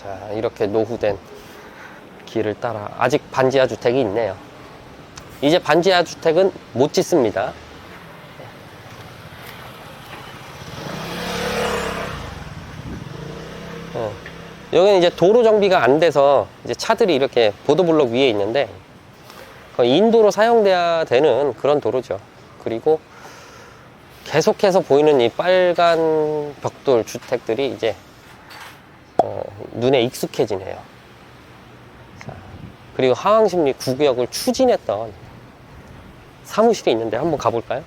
자, 이렇게 노후된 길을 따라 아직 반지하 주택이 있네요. 이제 반지하 주택은 못 짓습니다. 어. 여기는 이제 도로 정비가 안 돼서 이제 차들이 이렇게 보도블록 위에 있는데 인도로 사용돼야 되는 그런 도로죠. 그리고 계속해서 보이는 이 빨간 벽돌 주택들이 이제 어, 눈에 익숙해지네요. 자, 그리고 하왕십리 구구역을 추진했던 사무실이 있는데 한번 가볼까요?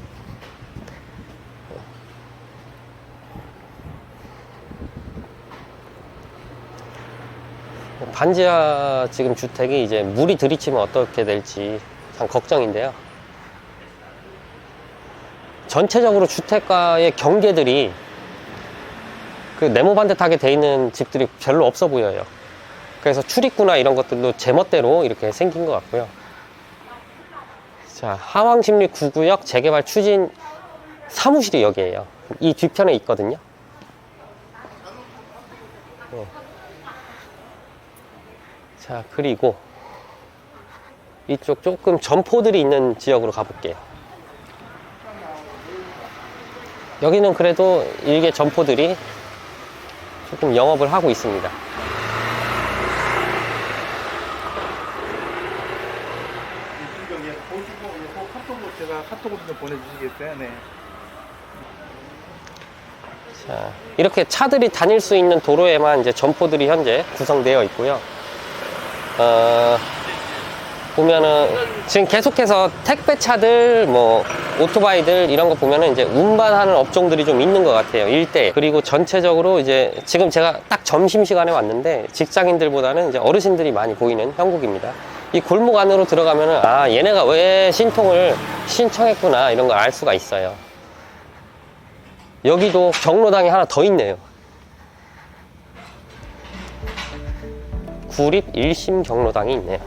반지하 지금 주택이 이제 물이 들이치면 어떻게 될지 참 걱정인데요. 전체적으로 주택가의 경계들이 그 네모 반듯하게 돼 있는 집들이 별로 없어 보여요. 그래서 출입구나 이런 것들도 제멋대로 이렇게 생긴 것 같고요. 자, 하왕십리 구구역 재개발 추진 사무실이 여기에요. 이 뒤편에 있거든요. 네. 자, 그리고 이쪽 조금 점포들이 있는 지역으로 가볼게요. 여기는 그래도 일개 점포들이 조금 영업을 하고 있습니다. 보시고 카톡으로 제가 카톡으로 좀 보내주시겠어요? 네. 자, 이렇게 차들이 다닐 수 있는 도로에만 이제 점포들이 현재 구성되어 있고요. 어, 보면은 지금 계속해서 택배 차들, 뭐 오토바이들 이런 거 보면은 이제 운반하는 업종들이 좀 있는 것 같아요. 일대 그리고 전체적으로 이제 지금 제가 딱 점심 시간에 왔는데 직장인들보다는 이제 어르신들이 많이 보이는 형국입니다. 이 골목 안으로 들어가면은 아 얘네가 왜 신통을 신청했구나 이런 걸 알 수가 있어요. 여기도 경로당이 하나 더 있네요. 구립 일심 경로당이 있네요.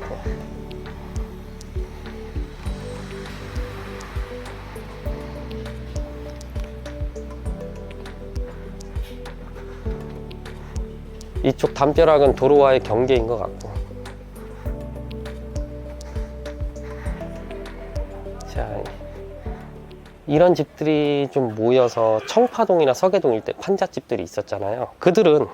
이쪽 담벼락은 도로와의 경계인 것 같고. 자, 이런 집들이 좀 모여서 청파동이나 서계동 일대 판잣집들이 있었잖아요. 그들은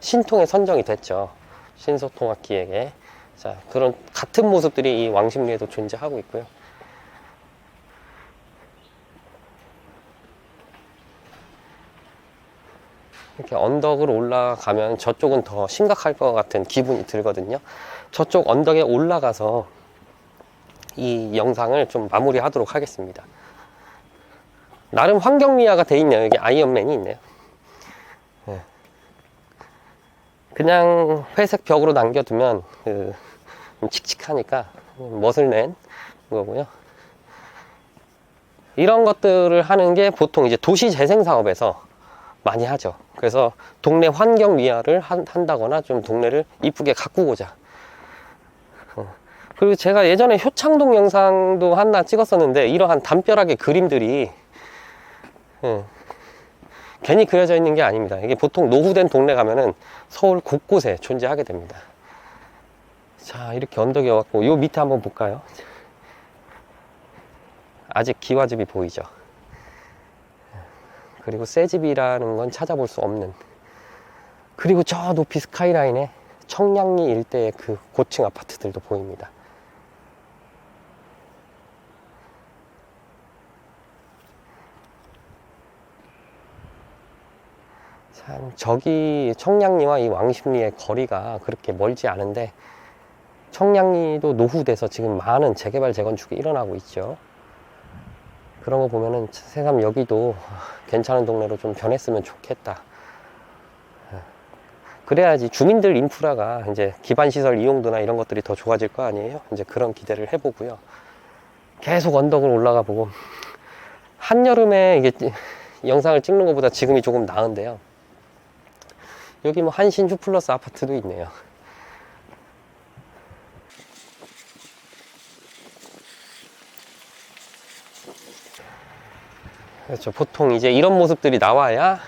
신통에 선정이 됐죠. 신소통합기획에. 자, 그런 같은 모습들이 이 왕십리에도 존재하고 있고요. 이렇게 언덕을 올라가면 저쪽은 더 심각할 것 같은 기분이 들거든요. 저쪽 언덕에 올라가서 이 영상을 좀 마무리하도록 하겠습니다. 나름 환경미화가 돼 있네요. 여기 아이언맨이 있네요. 예. 그냥 회색 벽으로 남겨두면 그, 좀 칙칙하니까 멋을 낸 거고요. 이런 것들을 하는 게 보통 이제 도시 재생 사업에서 많이 하죠. 그래서 동네 환경 미화를 한, 한다거나 좀 동네를 이쁘게 가꾸고자. 어. 그리고 제가 예전에 효창동 영상도 하나 찍었었는데 이러한 담벼락의 그림들이 예, 괜히 그려져 있는 게 아닙니다. 이게 보통 노후된 동네 가면은 서울 곳곳에 존재하게 됩니다. 자, 이렇게 언덕이 왔고, 요 밑에 한번 볼까요? 아직 기와집이 보이죠? 그리고 새 집이라는 건 찾아볼 수 없는. 그리고 저 높이 스카이라인에 청량리 일대의 그 고층 아파트들도 보입니다. 참 저기 청량리와 이 왕십리의 거리가 그렇게 멀지 않은데 청량리도 노후돼서 지금 많은 재개발 재건축이 일어나고 있죠. 그런 거 보면은 새삼 여기도 괜찮은 동네로 좀 변했으면 좋겠다. 그래야지 주민들 인프라가 이제 기반 시설 이용도나 이런 것들이 더 좋아질 거 아니에요? 이제 그런 기대를 해보고요. 계속 언덕을 올라가 보고 한여름에 이게 영상을 찍는 것보다 지금이 조금 나은데요. 여기 뭐 한신 휴플러스 아파트도 있네요. 그렇죠. 보통 이제 이런 모습들이 나와야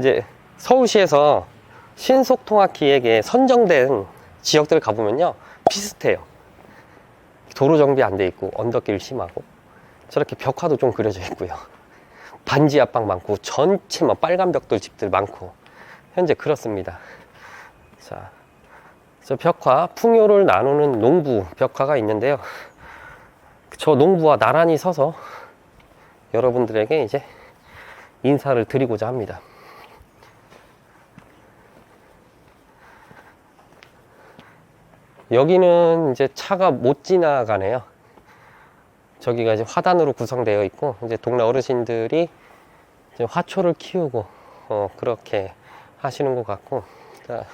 이제 서울시에서 신속통합기획에 선정된 지역들 가보면요. 비슷해요. 도로 정비 안 돼 있고 언덕길 심하고 저렇게 벽화도 좀 그려져 있고요. 반지 압박 많고 전체 막 빨간 벽돌 집들 많고 현재 그렇습니다. 자, 저 벽화 풍요를 나누는 농부 벽화가 있는데요. 저 농부와 나란히 서서 여러분들에게 이제 인사를 드리고자 합니다 여기는 이제 차가 못 지나가네요. 저기가 이제 화단으로 구성되어 있고 이제 동네 어르신들이 이제 화초를 키우고 어, 그렇게 하시는 것 같고 자,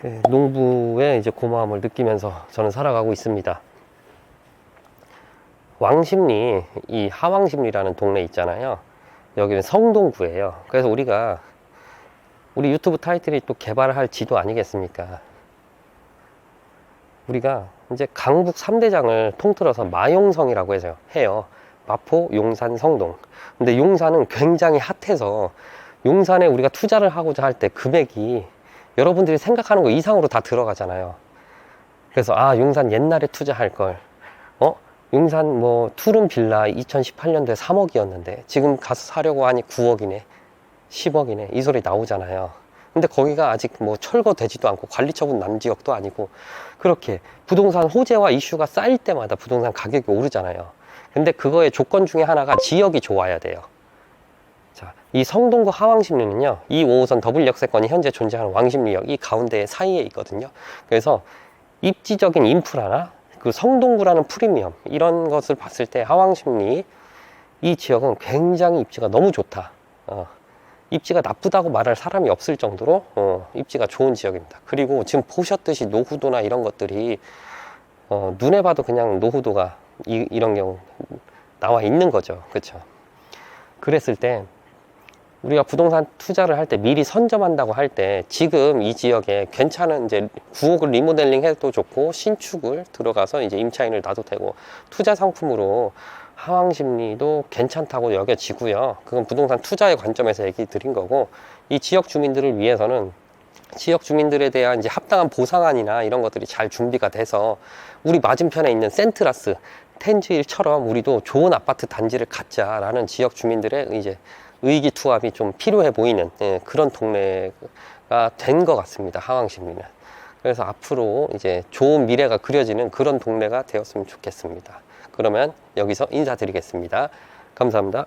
그 농부의 이제 고마움을 느끼면서 저는 살아가고 있습니다. 왕십리 이 하왕십리라는 동네 있잖아요. 여기는 성동구예요. 그래서 우리가 우리 유튜브 타이틀이 또 개발할 지도 아니겠습니까? 우리가 이제 강북 3대장을 통틀어서 마용성이라고 해서 해요. 마포, 용산, 성동. 근데 용산은 굉장히 핫해서 용산에 우리가 투자를 하고자 할 때 금액이 여러분들이 생각하는 거 이상으로 다 들어가잖아요. 그래서 아, 용산 옛날에 투자할 걸. 어? 용산 뭐 투룸 빌라 2018년도에 3억이었는데 지금 가서 사려고 하니 9억이네. 10억이네. 이 소리 나오잖아요. 근데 거기가 아직 뭐 철거되지도 않고 관리 처분 난 지역도 아니고 그렇게 부동산 호재와 이슈가 쌓일 때마다 부동산 가격이 오르잖아요. 근데 그거의 조건 중에 하나가 지역이 좋아야 돼요. 자, 이 성동구 하왕십리는요, 이 5호선 더블 역세권이 현재 존재하는 왕십리역 이 가운데 사이에 있거든요. 그래서 입지적인 인프라나 그 성동구라는 프리미엄 이런 것을 봤을 때 하왕십리 이 지역은 굉장히 입지가 너무 좋다. 어, 입지가 나쁘다고 말할 사람이 없을 정도로 어, 입지가 좋은 지역입니다. 그리고 지금 보셨듯이 노후도나 이런 것들이 어, 눈에 봐도 그냥 노후도가 이, 이런 경우 나와 있는 거죠. 그렇죠? 그랬을 때 우리가 부동산 투자를 할 때 미리 선점한다고 할 때 지금 이 지역에 괜찮은 이제 구옥을 리모델링 해도 좋고 신축을 들어가서 이제 임차인을 놔도 되고 투자 상품으로 하왕 심리도 괜찮다고 여겨지고요. 그건 부동산 투자의 관점에서 얘기 드린 거고 이 지역 주민들을 위해서는 지역 주민들에 대한 이제 합당한 보상안이나 이런 것들이 잘 준비가 돼서 우리 맞은편에 있는 센트라스 텐즈일처럼 우리도 좋은 아파트 단지를 갖자라는 지역 주민들의 이제 의기투합이 좀 필요해 보이는 예, 그런 동네가 된 것 같습니다. 하왕시민은. 그래서 앞으로 이제 좋은 미래가 그려지는 그런 동네가 되었으면 좋겠습니다. 그러면 여기서 인사드리겠습니다. 감사합니다.